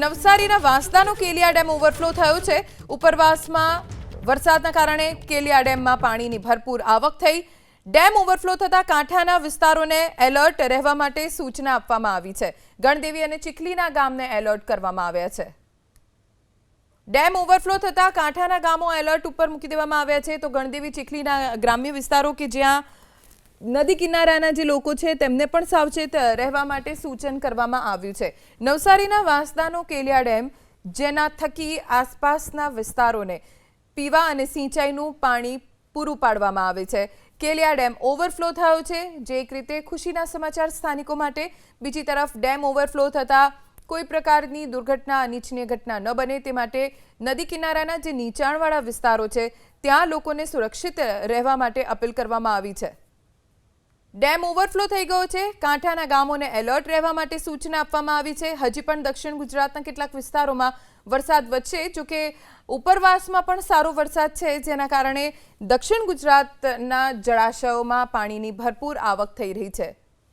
નવસારીના વાંસદાનો કેલિયા dam overflow થયો છે. ઉપરવાસમાં વરસાદના કારણે કેલિયા ડેમમાં પાણીની ભરપૂર આવક થઈ. ડેમ ઓવરફ્લો થતા કાંઠાના વિસ્તારોને એલર્ટ રહેવા માટે સૂચના આપવામાં આવી છે. ગણદેવી અને ચીખલીના ગામને એલર્ટ કરવામાં આવ્યા છે. ડેમ ઓવરફ્લો થતા કાંઠાના ગામો એલર્ટ ઉપર મૂકી દેવામાં આવ્યા છે. તો ગણદેવી, ચીખલીના ગ્રામ્ય વિસ્તારો કે જ્યાં નદી કિનારાના જે લોકો છે, તેમને પણ સાવચેત રહેવા માટે સૂચન કરવામાં આવ્યું છે. નવસારીના વાંસદાનો કેલિયા ડેમ, જેના થકી આસપાસના વિસ્તારોને પીવા અને સિંચાઈનું પાણી પૂરું પાડવામાં આવે છે. કેલિયા ડેમ ઓવરફ્લો થયો છે, જે એક રીતે ખુશીના સમાચાર સ્થાનિકો માટે. બીજી તરફ, ડેમ ઓવરફ્લો થતાં કોઈ પ્રકારની દુર્ઘટના, અનિચ્છનીય ઘટના ન બને તે માટે નદી કિનારાના જે નીચાણવાળા વિસ્તારો છે, ત્યાં લોકોને સુરક્ષિત રહેવા માટે અપીલ કરવામાં આવી છે. ડેમ ઓવરફ્લો થઈ ગયો છે. કાંઠાના ગામોને એલર્ટ રહેવા માટે સૂચના આપવામાં આવી છે. હજી પણ દક્ષિણ ગુજરાતના કેટલાક વિસ્તારોમાં વરસાદ વધશે જોકે ઉપરવાસમાં પણ સારો વરસાદ છે, જેના કારણે દક્ષિણ ગુજરાતના જળાશયોમાં પાણીની ભરપૂર આવક થઈ રહી છે.